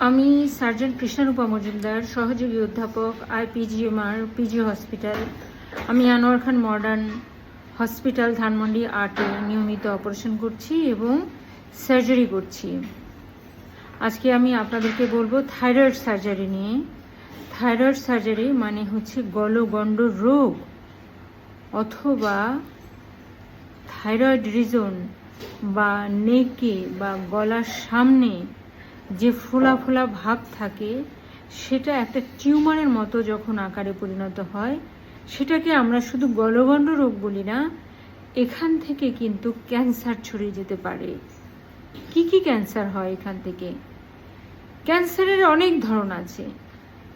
আমি সার্জন কৃষ্ণরূপা মজুমদার, সহযোগী অধ্যাপক, আইপিজিএমআর, পিজি হসপিটাল, আমি আনোয়ার খান মডার্ন হসপিটাল, ধানমন্ডি আর্টে নিয়মিত অপারেশন করছি এবং সার্জারি করছি। আজকে আমি আপনাদেরকে বলব থাইরয়েড সার্জারি নিয়ে। থাইরয়েড সার্জারি মানে হচ্ছে গলগণ্ড রোগ অথবা থাইরয়েড রিজন বা নেকে বা গলার সামনে যে ফোলা ফোলা ভাব থাকে, সেটা একটা টিউমারের মতো যখন আকারে পরিণত হয়, সেটাকে আমরা শুধু গলগণ্ড রোগ বলি না, এখান থেকে কিন্তু ক্যান্সার ছড়িয়ে যেতে পারে। কি কি ক্যান্সার হয় এখান থেকে? ক্যান্সারের অনেক ধরন আছে,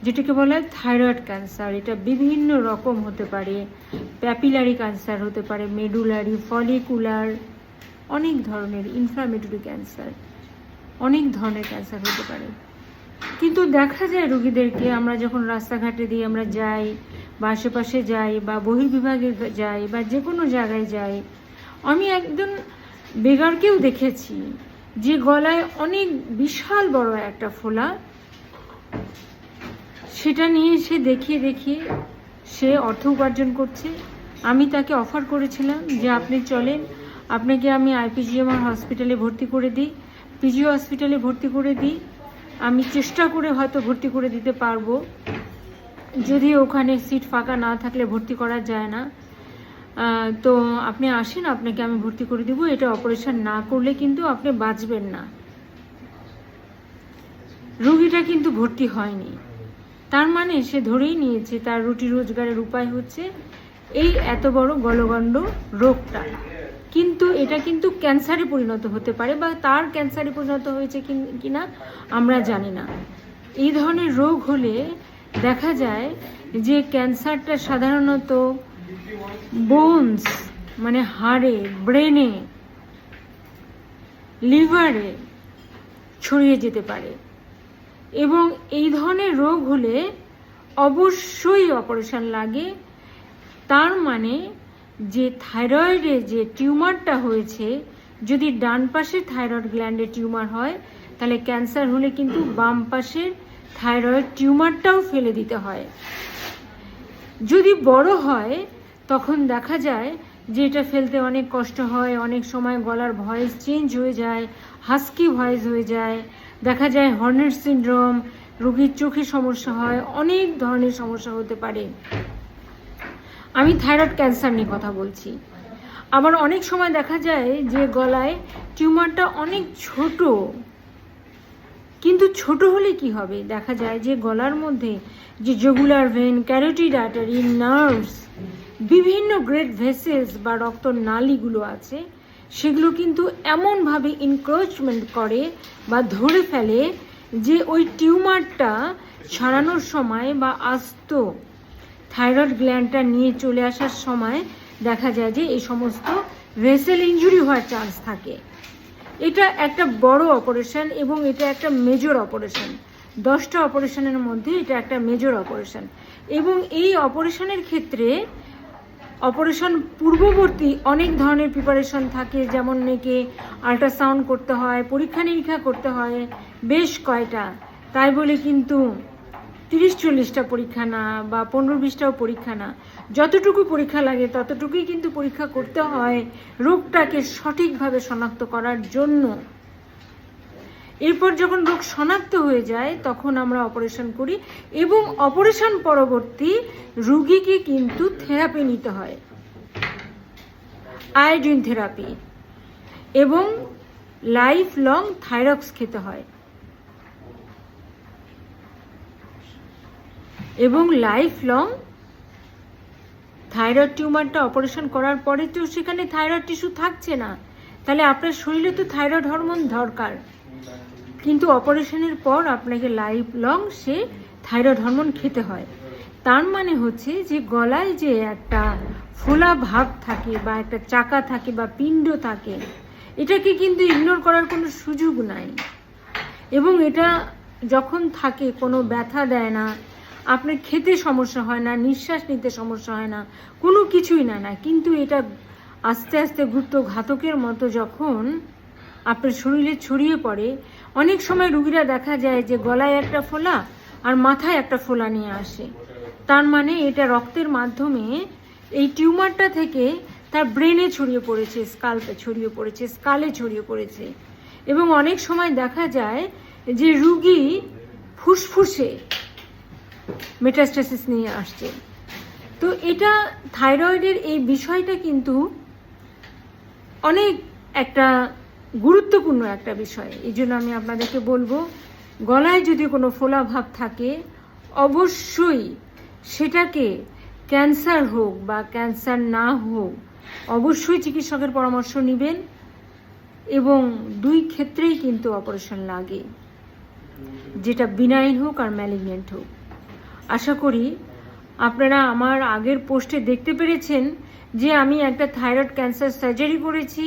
যেটাকে বলা হয় থাইরয়েড ক্যান্সার। এটা বিভিন্ন রকম হতে পারে, প্যাপিলারি ক্যান্সার হতে পারে, মেডুলারি, ফলিকুলার, অনেক ধরনের ইনফ্লামেটরি ক্যান্সার। অনেক ধরনের ক্যান্সার হতে পারে। কিন্তু দেখা যায় রুগীদেরকে, আমরা যখন রাস্তাঘাটে দিয়ে আমরা যাই, বা আশেপাশে যাই, বা বহির্বিভাগে যাই, বা যে কোনো জায়গায় যাই, আমি একজন বেগারকেও দেখেছি, যে গলায় অনেক বিশাল বড় একটা ফোলা, সেটা নিয়ে সে দেখিয়ে দেখিয়ে সে অর্থ উপার্জন করছে। আমি তাকে অফার করেছিলাম যে, আপনি চলেন, আপনাকে আমি আইপিজিএমআর হসপিটালে ভর্তি করে দিই। পিজি হসপিটালে ভর্তি করে দিই। আমি চেষ্টা করে হয়তো ভর্তি করে দিতে পারব। যদি ওখানে সিট ফাঁকা না থাকলে ভর্তি করা যায় না। তো আপনি আসেন, আপনাকে আমি ভর্তি করে দিব। এটা অপারেশন না করলে কিন্তু আপনি বাঁচবেন না। রুগীটা কিন্তু ভর্তি হয়নি। তার মানে সে ধরেই নিয়েছে, তার রুটি রোজগারের উপায় হচ্ছে এই এত বড় গলগণ্ড রোগটা। কিন্তু এটা কিন্তু ক্যান্সারে পরিণত হতে পারে বা তার ক্যান্সারে পরিণত হয়েছে কি- কিনা আমরা জানি না। এই ধরনের রোগ হলে দেখা যায় যে ক্যান্সারটা সাধারণত বোনস মানে হাড়ে ব্রেনে লিভারে ছড়িয়ে যেতে পারে। এবং এই ধরনের রোগ হলে অবশ্যই অপারেশন লাগে। তার মানে যে থাইরয়েডে যে টিউমারটা হয়েছে, যদি ডান পাশের থাইরয়েড গ্ল্যান্ডে টিউমার হয়, তাহলে ক্যান্সার হলে কিন্তু বাম পাশের থাইরয়েড টিউমারটাও ফেলে দিতে হয়। যদি বড় হয়, তখন দেখা যায় যে এটা ফেলতে অনেক কষ্ট হয়, অনেক সময় গলার ভয়েস চেঞ্জ হয়ে যায়, হাস্কি ভয়েস হয়ে যায়, দেখা যায় হর্নের সিন্ড্রোম, রোগীর চোখে সমস্যা হয়, অনেক ধরনের সমস্যা হতে পারে। আমি থাইরয়েড ক্যান্সার নিয়ে কথা বলছি। আবার অনেক সময় দেখা যায় যে গলায় টিউমারটা অনেক ছোট। কিন্তু ছোট হলে কি হবে? দেখা যায় যে গলার মধ্যে যে jugular vein carotid artery nerves বিভিন্ন গ্রেড ভেসেলস বা রক্ত নালীগুলো আছে, সেগুলো কিন্তু এমনভাবে ইনক্রোচমেন্ট করে বা ধরে ফেলে যে ওই টিউমারটা ছাড়ানোর সময় বা আস্ত। থাইরয়েড গ্ল্যান্ডটা নিয়ে চলে আসার সময় দেখা যায় যে এই সমস্ত ভেসেল ইঞ্জুরি হওয়ার চান্স থাকে। এটা একটা বড় অপারেশন এবং এটা একটা মেজর অপারেশন। দশটা অপারেশনের মধ্যে এটা একটা মেজর অপারেশন। এবং এই অপারেশনের ক্ষেত্রে অপারেশন পূর্ববর্তী অনেক ধরনের প্রিপারেশন থাকে, যেমন নাকি আল্ট্রাসাউন্ড করতে হয় পরীক্ষা নিরীক্ষা করতে হয়, বেশ কয়টা। তাই বলে কিন্তু তিরিশ চল্লিশটা পরীক্ষা না বা পনেরো বিশটাও পরীক্ষা না। যতটুকু পরীক্ষা লাগে, ততটুকুই কিন্তু পরীক্ষা করতে হয় রোগটাকে সঠিকভাবে শনাক্ত করার জন্য। এরপর যখন রোগ শনাক্ত হয়ে যায়, তখন আমরা অপারেশন করি এবং অপারেশন পরবর্তী রুগীকে কিন্তু থেরাপি নিতে হয়। আয়োডিন থেরাপি এবং লাইফ লং থাইরক্স খেতে হয়। এবং লাইফ লং থাইরয়েড টিউমারটা অপারেশন করার পরে তো সেখানে থাইরয়েড টিস্যু থাকছে না। তাহলে আপনার শরীরে তো থাইরয়েড হরমোন দরকার। কিন্তু অপারেশনের পর আপনাকে লাইফ লং সে থাইরয়েড হরমোন খেতে হয়। তার মানে হচ্ছে যে গলায় যে একটা ফোলা ভাব থাকে বা একটা চাকা থাকে বা পিণ্ড থাকে, এটাকে কিন্তু ইগনোর করার কোনো সুযোগ নাই। এবং এটা যখন থাকে, কোনো ব্যথা দেয় না আপনার খেতে সমস্যা হয় না, নিঃশ্বাস নিতে সমস্যা হয় না, কোনো কিছুই না না। কিন্তু এটা আস্তে আস্তে গুপ্ত ঘাতকের মতো যখন আপনার শরীরে ছড়িয়ে পড়ে, অনেক সময় রুগীরা দেখা যায় যে গলায় একটা ফোলা আর মাথায় একটা ফোলা নিয়ে আসে। তার মানে এটা রক্তের মাধ্যমে এই টিউমারটা থেকে তার ব্রেনে ছড়িয়ে পড়েছে, স্কাল্পে ছড়িয়ে পড়েছে, স্কালে ছড়িয়ে পড়েছে। এবং অনেক সময় দেখা যায় যে রুগী ফুসফুসে মেটাস্টাসিস নিয়ে আসছে। তো এটা থাইরয়েডের এই বিষয়টা কিন্তু অনেক একটা গুরুত্বপূর্ণ একটা বিষয়। এই জন্য আমি আপনাদেরকে বলব, গলায় যদি কোনো ফোলা ভাব থাকে, অবশ্যই সেটাকে ক্যান্সার হোক বা ক্যান্সার না হোক, অবশ্যই চিকিৎসকের পরামর্শ নেবেন এবং দুই ক্ষেত্রেই কিন্তু অপারেশন লাগে। যেটা বিনাইন হোক আর ম্যালিগনেন্ট হোক। আশা করি আপনারা আমার আগের পোস্টে দেখতে পেরেছেন যে আমি একটা থাইরয়েড ক্যান্সার সার্জারি করেছি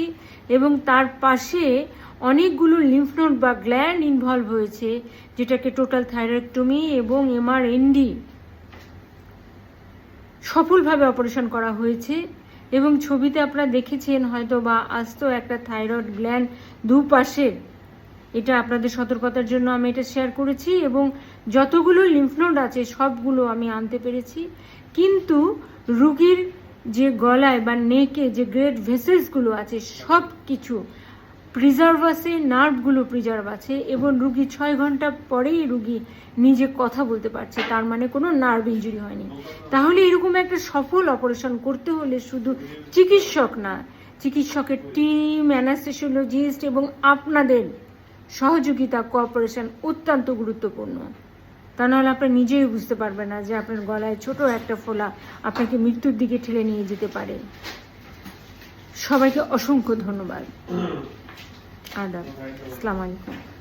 এবং তার পাশে অনেকগুলো লিম্ফ নোড বা গ্ল্যান্ড ইনভলভ হয়েছে, যেটাকে টোটাল থাইরয়েডটমি এবং এমআরএনডি সফলভাবে অপারেশন করা হয়েছে এবং ছবিতে আপনারা দেখেছেন হয়তো বা আস্ত একটা থাইরয়েড গ্ল্যান্ড দুপাশে। এটা আপনাদের সতর্কতার জন্য আমি এটা শেয়ার করেছি এবং যতগুলো লিম্ফনোড আছে, সবগুলো আমি আনতে পেরেছি। কিন্তু রুগীর যে গলায় বা নেকে যে গ্রেট ভেসেলসগুলো আছে সব কিছু প্রিজার্ভ আছে নার্ভগুলো প্রিজার্ভ আছে এবং রুগী ছয় ঘণ্টা পরেই রুগী নিজে কথা বলতে পারছে, তার মানে কোনো নার্ভ ইঞ্জুরি হয়নি। তাহলে এরকম একটা সফল অপারেশন করতে হলে শুধু চিকিৎসক না, চিকিৎসকের টিম অ্যানাস্থেসিওলজিস্ট এবং আপনাদের সহযোগিতা কোঅপারেশন অত্যন্ত গুরুত্বপূর্ণ। তা নাহলে আপনি নিজেই বুঝতে পারবেন না যে আপনার গলায় ছোট একটা ফোলা আপনাকে মৃত্যুর দিকে ঠেলে নিয়ে যেতে পারে। সবাইকে অসংখ্য ধন্যবাদ। আদাব। আসসালামু আলাইকুম।